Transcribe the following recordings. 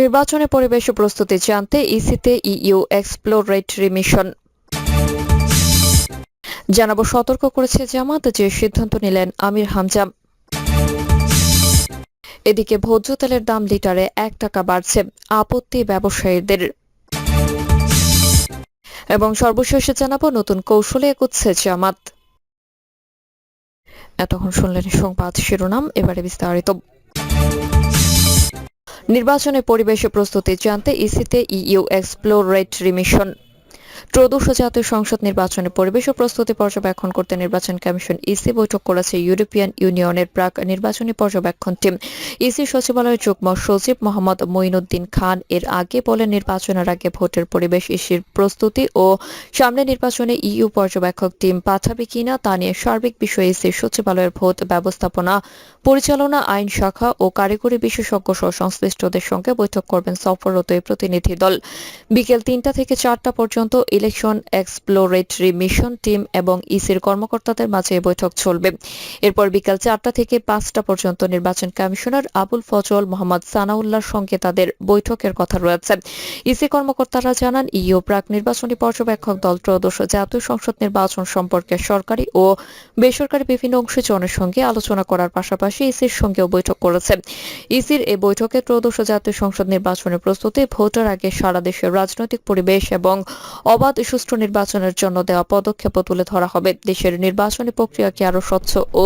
নির্বাচনী পরিবেশ প্রস্তুতি জানতে ইসিতে ইইউ এক্সপ্লোরেটরি মিশন জানাব সতর্ক করেছে জামাত যে সিদ্ধান্ত নিলেন আমির হামজা এদিকে ভোজ্য তেলের দাম লিটারে এক টাকা বাড়ছে আপত্তি ব্যবসায়ীদের। এবং সর্বশেষে জানাব নতুন কৌশলে এগুচ্ছে জামাত। এতক্ষণ শুনলেন সংবাদ শিরোনাম, এবারে বিস্তারিত। নির্বাচনের পরিবেশে প্রস্তুতি জানতে ইসিতে ইইউ এক্সপ্লোরেটরি মিশন ত্রয়োদশ জাতীয় সংসদ নির্বাচনের পরিবেশ ও প্রস্তুতি পর্যবেক্ষণ করতে নির্বাচন কমিশন ইসি বৈঠক করেছে ইউরোপিয়ান ইউনিয়নের প্রাক নির্বাচনী পর্যবেক্ষণ টিম। ইসি সচিবালয়ের যুগ্ম সচিব মোহাম্মদ মঈনুদ্দিন খান এর আগে বলেন, নির্বাচনের আগে ভোটের পরিবেশ ইসির প্রস্তুতি ও সামনে নির্বাচনে ইইউ পর্যবেক্ষক টিম পাঠাবে কিনা তা নিয়ে সার্বিক বিষয়ে ইসির সচিবালয়ের ভোট ব্যবস্থাপনা পরিচালনা আইন শাখা ও কারিগরি বিশেষজ্ঞ সহ সংশ্লিষ্টদের সঙ্গে বৈঠক করবেন সফররত এই প্রতিনিধি দল। বিকেল তিনটা থেকে চারটা পর্যন্ত ইলেকশন এক্সপ্লোরেটরি মিশন টিম এবং ইসির কর্মকর্তাদের মাঝে বৈঠক চলবে। এরপর বিকেল চারটা থেকে পাঁচটা পর্যন্ত নির্বাচন কমিশনার আবুল ফজল, মোহাম্মদ সানাউল্লাহর সঙ্গে তাদের বৈঠকের কথা রয়েছে। ইসি কর্মকর্তারা জানান, ইইউ প্রাক নির্বাচনী পর্যবেক্ষক দল ত্রয়োদশ জাতীয় সংসদ নির্বাচন সম্পর্কে সরকারি ও বেসরকারি বিভিন্ন অংশীজনের সঙ্গে আলোচনা করার পাশাপাশি ইসির সঙ্গেও বৈঠক করেছে। ইসির এই বৈঠকে ত্রয়োদশ জাতীয় সংসদ নির্বাচনের প্রস্তুতি, ভোটের আগে সারা দেশের রাজনৈতিক পরিবেশ এবং অবাধ সুষ্ঠু নির্বাচনের জন্য দেওয়া পদক্ষেপও তুলে ধরা হবে। দেশের নির্বাচনী প্রক্রিয়াকে আরও স্বচ্ছ ও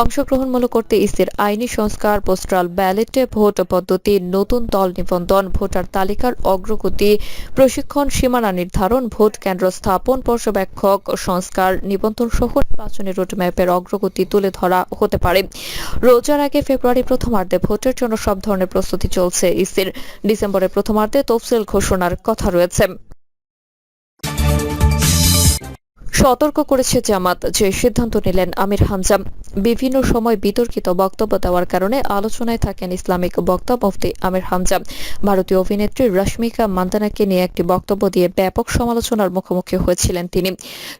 অংশগ্রহণমূলক করতে ইসির আইনি সংস্কার, পোস্টাল ব্যালেটে ভোট পদ্ধতি, নতুন দল নিবন্ধন, ভোটার তালিকার অগ্রগতি, প্রশিক্ষণ সীমানা নির্ধারণ, ভোট কেন্দ্র স্থাপন, পর্যবেক্ষক সংস্কার, নিবন্ধন সহ নির্বাচনী রোডম্যাপের অগ্রগতি তুলে ধরা হতে পারে। রোজার আগে ফেব্রুয়ারি প্রথমার্ধে ভোটের জন্য সব ধরনের প্রস্তুতি চলছে। ইসির ডিসেম্বরের প্রথমার্ধে তফসিল ঘোষণার কথা রয়েছে। সতর্ক করেছে জামাত যে সিদ্ধান্ত নিলেন আমির হামজা বিভিন্ন সময় বিতর্কিত বক্তব্য দেওয়ার কারণে আলোচনায় থাকেন ইসলামিক বক্তা মুফতি আমির হামজা। ভারতীয় অভিনেত্রী রশ্মিকা মান্দানাকে নিয়ে একটি বক্তব্য দিয়ে ব্যাপক সমালোচনার মুখোমুখি হয়েছিলেন তিনি।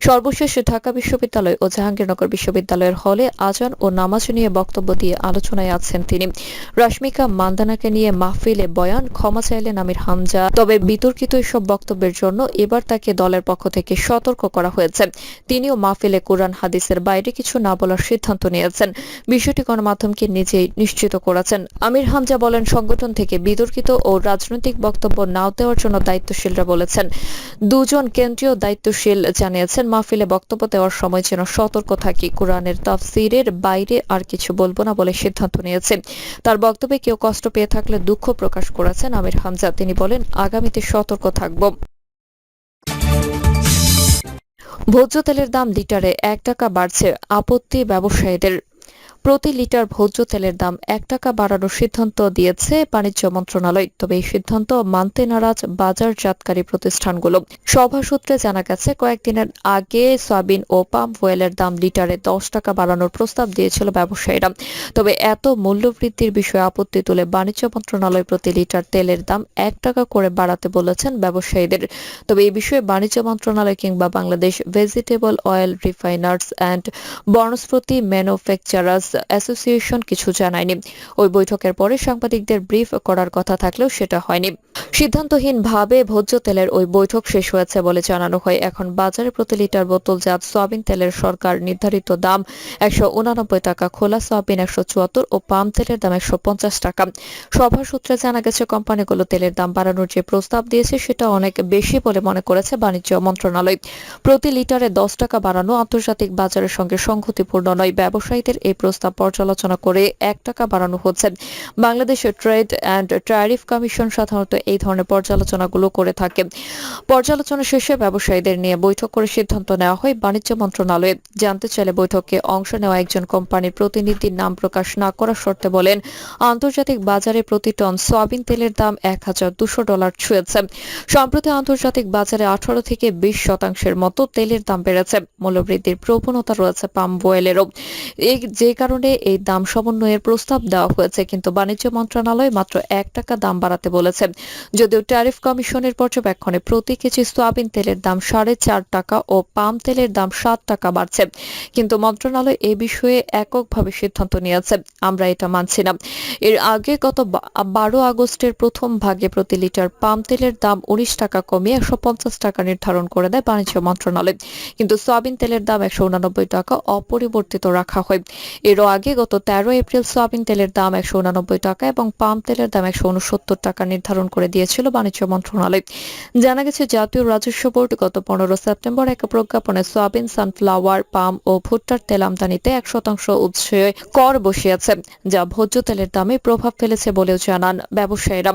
সর্বশেষ ঢাকা বিশ্ববিদ্যালয় ও জাহাঙ্গীরনগর বিশ্ববিদ্যালয়ের হলে আজান ও নামাজ নিয়ে বক্তব্য দিয়ে আলোচনায় আছেন তিনি। রশ্মিকা মান্দানাকে নিয়ে মাহফিলে বয়ান, ক্ষমা চাইলেন আমির হামজা। তবে বিতর্কিত এসব বক্তব্যের জন্য এবার তাকে দলের পক্ষ থেকে সতর্ক করা হয়েছে। তিনিও মাহফিলে কোরআন, হাদিসের বাইরে কিছু না বলার সিদ্ধান্ত নিয়েছেন। বিষয়টি গণমাধ্যমকে নিজেই নিশ্চিত করেছেন। আমির হামজা বলেন, সংগঠন থেকে বিতর্কিত ও রাজনৈতিক বক্তব্য নাও দেওয়ার জন্য দায়িত্বশীলরা বলেছেন। দুজন কেন্দ্রীয় দায়িত্বশীল জানিয়েছেন, মাহফিলে বক্তব্য দেওয়ার সময় যেন সতর্ক থাকি, কোরআনের তাফসিরের বাইরে আর কিছু বলব না বলে সিদ্ধান্ত নিয়েছে। তার বক্তব্যে কেউ কষ্ট পেয়ে থাকলে দুঃখ প্রকাশ করেছেন আমির হামজা। তিনি বলেন, আগামীতে সতর্ক থাকব। ভোজ্য তেলের দাম লিটারে এক টাকা বাড়ছে। আপত্তি ব্যবসায়ীদের। প্রতি লিটার ভোজ্য তেলের দাম এক টাকা বাড়ানোর সিদ্ধান্ত দিয়েছে বাণিজ্য মন্ত্রণালয়। তবে এই সিদ্ধান্ত মানতে নারাজ বাজারজাতকারী প্রতিষ্ঠানগুলো। সভা সূত্রে জানা গেছে, কয়েকদিনের আগে সয়াবিন ও পাম অয়েলের দাম লিটারে দশ টাকা বাড়ানোর প্রস্তাব দিয়েছিল ব্যবসায়ীরা। তবে এত মূল্য বৃদ্ধির বিষয়ে আপত্তি তুলে বাণিজ্য মন্ত্রণালয় প্রতি লিটার তেলের দাম এক টাকা করে বাড়াতে বলেছেন ব্যবসায়ীদের। তবে এই বিষয়ে বাণিজ্য মন্ত্রণালয় কিংবা Bangladesh vegetable oil refiners and Vanaspati manufacturers association কিছু জানায়নি। ওই বৈঠকের পরে সাংবাদিকদের ব্রিফ করার কথা থাকলেও সেটা হয়নি। সিদ্ধান্তহীনভাবে ভোজ্য তেলের ওই বৈঠক শেষ হয়েছে বলে জানানো হয়। এখন বাজারে প্রতি লিটার বোতলজাত সয়াবিন তেলের সরকার নির্ধারিত দাম একশো টাকা, খোলা সয়াবিন একশো চুয়াত্তর ও পাম তেলের দাম একশো পঞ্চাশ টাকা। সভা সূত্রে জানা গেছে, কোম্পানিগুলো তেলের দাম বাড়ানোর যে প্রস্তাব দিয়েছে সেটা অনেক বেশি বলে মনে করেছে বাণিজ্য মন্ত্রণালয়। প্রতি লিটারে দশ টাকা বাড়ানো আন্তর্জাতিক বাজারের সঙ্গে সংহতিপূর্ণ নয়। ব্যবসায়ীদের এই প্রস্তাব পর্যালোচনা করে এক টাকা বাড়ানো হচ্ছে। বাংলাদেশের ট্রেড অ্যান্ড ট্যারিফ কমিশন সাধারণত এই ধরনের পর্যালোচনাগুলো করে থাকে। পর্যালোচনা শেষে ব্যবসায়ীদের নিয়ে বৈঠক করে সিদ্ধান্ত নেওয়া হয় বাণিজ্য মন্ত্রণালয়ে। জানতে চাইলে বৈঠকে অংশ নেওয়া একজন কোম্পানির প্রতিনিধির নাম প্রকাশ না করার শর্তে বলেন, আন্তর্জাতিক বাজারে প্রতি টন সয়াবিন তেলের দাম এক ডলার ছুঁয়েছে। সম্প্রতি আন্তর্জাতিক বাজারে আঠারো থেকে বিশ শতাংশের মতো তেলের দাম বেড়েছে। মূল্যবৃদ্ধির প্রবণতা রয়েছে পাম অয়েলেরও এই যে কারণে এই দাম সমন্বয়ের প্রস্তাব দেওয়া হয়েছে, কিন্তু বাণিজ্য মন্ত্রণালয় মাত্র এক টাকা দাম বাড়াতে বলেছে। যদিও ট্যারিফ কমিশনের পর্যবেক্ষণে প্রতি কেজি সোয়াবিন তেলের দাম সাড়ে চার টাকা ও পাম তেলের দাম সাত টাকা বাড়ছে, কিন্তু মন্ত্রণালয় এ বিষয়ে এককভাবে সিদ্ধান্ত নিয়েছে। আমরা এটা মানছি না। এর আগে গত বারো আগস্টের প্রথম ভাগে প্রতি লিটার পাম তেলের দাম উনিশ টাকা কমিয়ে একশো পঞ্চাশ টাকা নির্ধারণ করে দেয় বাণিজ্য মন্ত্রণালয়, কিন্তু সোয়াবিন তেলের দাম একশো টাকা অপরিবর্তিত রাখা হয়। এরও আগে গত তেরো এপ্রিল সয়াবিন তেলের দাম একশো উনানব্বই টাকা এবং পাম তেলের দাম একশো উনসত্তর টাকা নির্ধারণ করে দিয়েছিল বাণিজ্য মন্ত্রণালয়। জানা গেছে, জাতীয় রাজস্ব বোর্ড গত পনেরো সেপ্টেম্বর এক প্রজ্ঞাপনে সয়াবিন, সানফ্লাওয়ার, পাম ও ভুট্টার তেল আমদানিতে এক শতাংশ উৎসে কর বসিয়েছে, যা ভোজ্য তেলের দামে প্রভাব ফেলেছে বলেও জানান ব্যবসায়ীরা।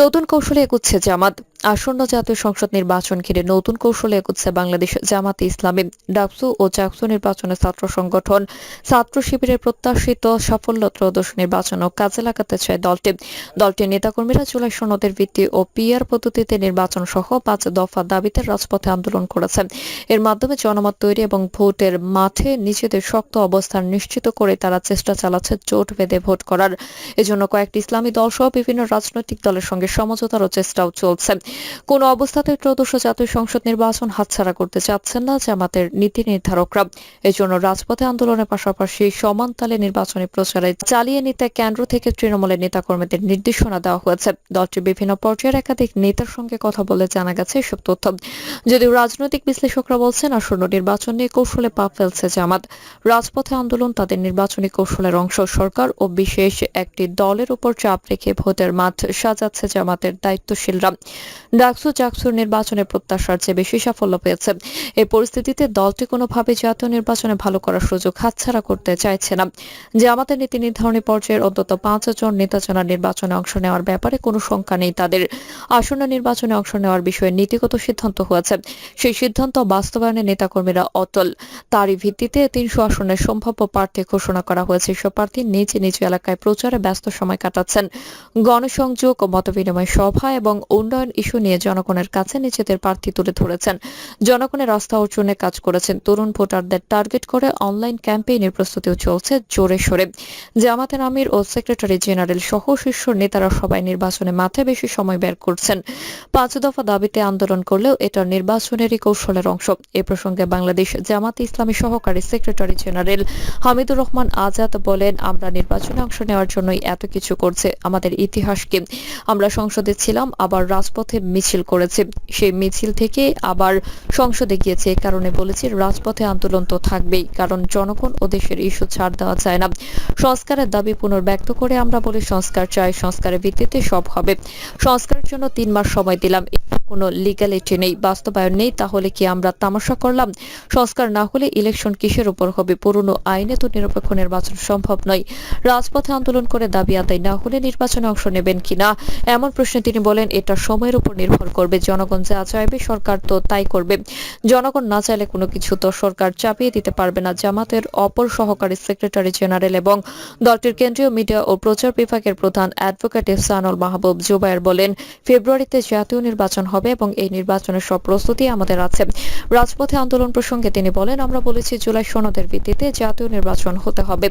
নতুন কৌশলে এগুচ্ছে জামাত। আসন্ন জাতীয় সংসদ নির্বাচন ঘিরে নতুন কৌশলে এগুচ্ছে বাংলাদেশ জামাতে ইসলামী। ডাকসু ও চাকসু নির্বাচনে ছাত্র সংগঠন ছাত্র শিবিরের প্রত্যাশিত সাফল্য ত্রয়োদশ নির্বাচনও কাজে লাগাতে চায় দলটি। দলটির নেতাকর্মীরা জুলাই সনদের ভিত্তি ও পিআর পদ্ধতিতে নির্বাচন সহ পাঁচ দফা দাবিতে রাজপথে আন্দোলন করেছে। এর মাধ্যমে জনমত তৈরি এবং ভোটের মাঠে নিজেদের শক্ত অবস্থান নিশ্চিত করে তারা চেষ্টা চালাচ্ছে জোট বেঁধে ভোট করার। এজন্য কয়েকটি ইসলামী দল সহ বিভিন্ন রাজনৈতিক দলের সঙ্গে সমঝোতারও চেষ্টাও চলছে। কোনো অবস্থাতে ত্রয়োদশ জাতীয় সংসদ নির্বাচন হাতছাড়া করতে চাচ্ছেন না জামাতের নীতি নির্ধারকরা। এজন্য রাজপথে আন্দোলনের পাশাপাশি সমান তালে নির্বাচনী প্রচারে চালিয়ে নিতে কেন্দ্র থেকে তৃণমূলের নেতাকর্মীদের নির্দেশনা দেওয়া হয়েছে। দলটির বিভিন্ন পর্যায়ের একাধিক নেতার সঙ্গে কথা বলে জানা গেছে এসব তথ্য। যদিও রাজনৈতিক বিশ্লেষকরা বলছেন, আসন্ন নির্বাচন নিয়ে কৌশলে পা ফেলছে জামাত। রাজপথে আন্দোলন তাদের নির্বাচনী কৌশলের অংশ। সরকার ও বিশেষ একটি দলের উপর চাপ রেখে ভোটের মাঠ সাজাচ্ছে জামাতের দায়িত্বশীলরা। ডাকসু চাকসুর নির্বাচনের প্রত্যাশার চেয়ে বেশি সাফল্য পেয়েছে। এই পরিস্থিতিতে দলটি কোনোভাবে জাতীয় নির্বাচনে ভালো করার সুযোগ হাতছাড়া করতে চাইছে না। জামাতের নীতি নির্ধারণী পর্যায়ের অন্তত পাঁচ জন নেতা জানা নির্বাচনে অংশ নেওয়ার ব্যাপারে কোনো শঙ্কা নেই তাদের। আসন্ন নির্বাচনে অংশ নেওয়ার বিষয়ে নীতিগত সিদ্ধান্ত হয়েছে। সেই সিদ্ধান্ত বাস্তবায়নে নেতাকর্মীরা অটল। তারই ভিত্তিতে তিনশো আসনের সম্ভাব্য প্রার্থী ঘোষণা করা হয়েছে। এসব প্রার্থী নিজ নিজ এলাকায় প্রচারে ব্যস্ত সময় কাটাচ্ছেন। গণসংযোগ ও মতবিনিময় সভা এবং উন্নয়ন ইস্যু নিয়ে জনগণের কাছে নিজেদের প্রার্থী তুলে ধরেছেন। জনগণের আস্থা অর্জনে কাজ করেছেন তরুণ ভোটারদের টার্গেট করে অনলাইন ক্যাম্পেইনের প্রস্তুতিও চলছে জোরে সোরে। জামাতের আমির ও সেক্রেটারি জেনারেল সহ শীর্ষ নেতারা সবাই নির্বাচনে মাঠে বেশি সময় বের করছেন। পাঁচ দফা দাবিতে আন্দোলন করলেও এটা নির্বাচনেরই কৌশলের অংশ। এ প্রসঙ্গে বাংলাদেশ জামাত ইসলামী সহকারী সেক্রেটারি জেনারেল হামিদুর রহমান আজাদ বলেন, আমরা নির্বাচনে অংশ নেওয়ার জন্যই এত কিছু করছে আমাদের ইতিহাসকে। আমরা সংসদে ছিলাম, আবার রাজপথে মিছিল করেছি। সেই মিছিল থেকে আবার সংসদে গিয়েছে। এ কারণে বলেছি, রাজপথে আন্দোলন তো থাকবেই, কারণ জনগণ ও দেশের ইস্যু ছাড় দেওয়া যায় না। সংস্কারের দাবি পুনর্ব্যক্ত করে আমরা বলি, সংস্কার চাই, সংস্কারের ভিত্তিতে সব হবে। সংস্কারের জন্য তিন মাস সময় দিলাম। কোনো লিগ্যালিটি নেই, বাস্তবায়ন নেই, তাহলে কি আমরা তামাশা করলাম? সংস্কার না হলে ইলেকশন কিসের উপর হবে? পুরনো আইনে তো নিরপেক্ষ নির্বাচন সম্ভব নয়। রাজপথে আন্দোলন করে দাবি আদায় না হলে নির্বাচনে অংশ নেবেন কিনা? এমন প্রশ্নে তিনি বলেন, এটা সময়ের উপর নির্ভর করবে। জনগণ যা চাইবে সরকার তো তাই করবে। জনগণ না চাইলে কোনো কিছু তো সরকার চাপিয়ে দিতে পারবে না। জামাতের অপর সহকারী সেক্রেটারি জেনারেল এবং দলটির কেন্দ্রীয় মিডিয়া ও প্রচার বিভাগের প্রধান অ্যাডভোকেট ইহসানুল মাহবুব জুবায়ের বলেন, ফেব্রুয়ারিতে জাতীয় নির্বাচন হবে এবং এই নির্বাচনের সব প্রস্তুতি আমাদের আছে। রাজপথে আন্দোলন প্রসঙ্গে তিনি বলেন, আমরা বলেছি জুলাই সনদের ভিত্তিতে জাতীয় নির্বাচন হতে হবে।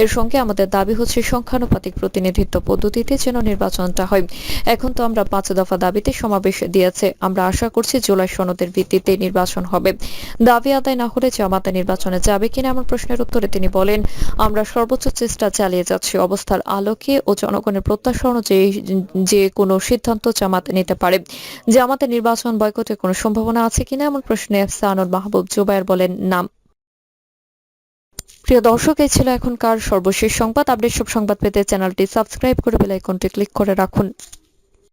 এর সঙ্গে আমাদের দাবি হচ্ছে সংখ্যানুপাতিক প্রতিনিধিত্ব পদ্ধতিতে যেন নির্বাচনটা হয়। এখন তো আমরা পাঁচ দফা দাবিতে সমাবেশ দিয়েছে। আমরা আশা করছি জুলাই সনদের ভিত্তিতে নির্বাচন হবে। দাবি আদায় না হলে জামাতে নির্বাচনে যাবে কিনা এমন প্রশ্নের উত্তরে তিনি বলেন, আমরা সর্বোচ্চ চেষ্টা চালিয়ে যাচ্ছি। অবস্থার আলোকে ও জনগণের প্রত্যাশা অনুযায়ী যে কোনো সিদ্ধান্ত জামাতে নিতে পারে। জামাতে নির্বাচন বয়কটের কোনো সম্ভাবনা আছে কিনা এমন প্রশ্নে সানুর মাহবুব জুবায়ের বলেন নাম প্রিয় দর্শক, এই ছিল এখনকার সর্বশেষ সংবাদ। আপডেট সব সংবাদ পেতে চ্যানেলটি সাবস্ক্রাইব করে বেল আইকনটি ক্লিক করে রাখুন।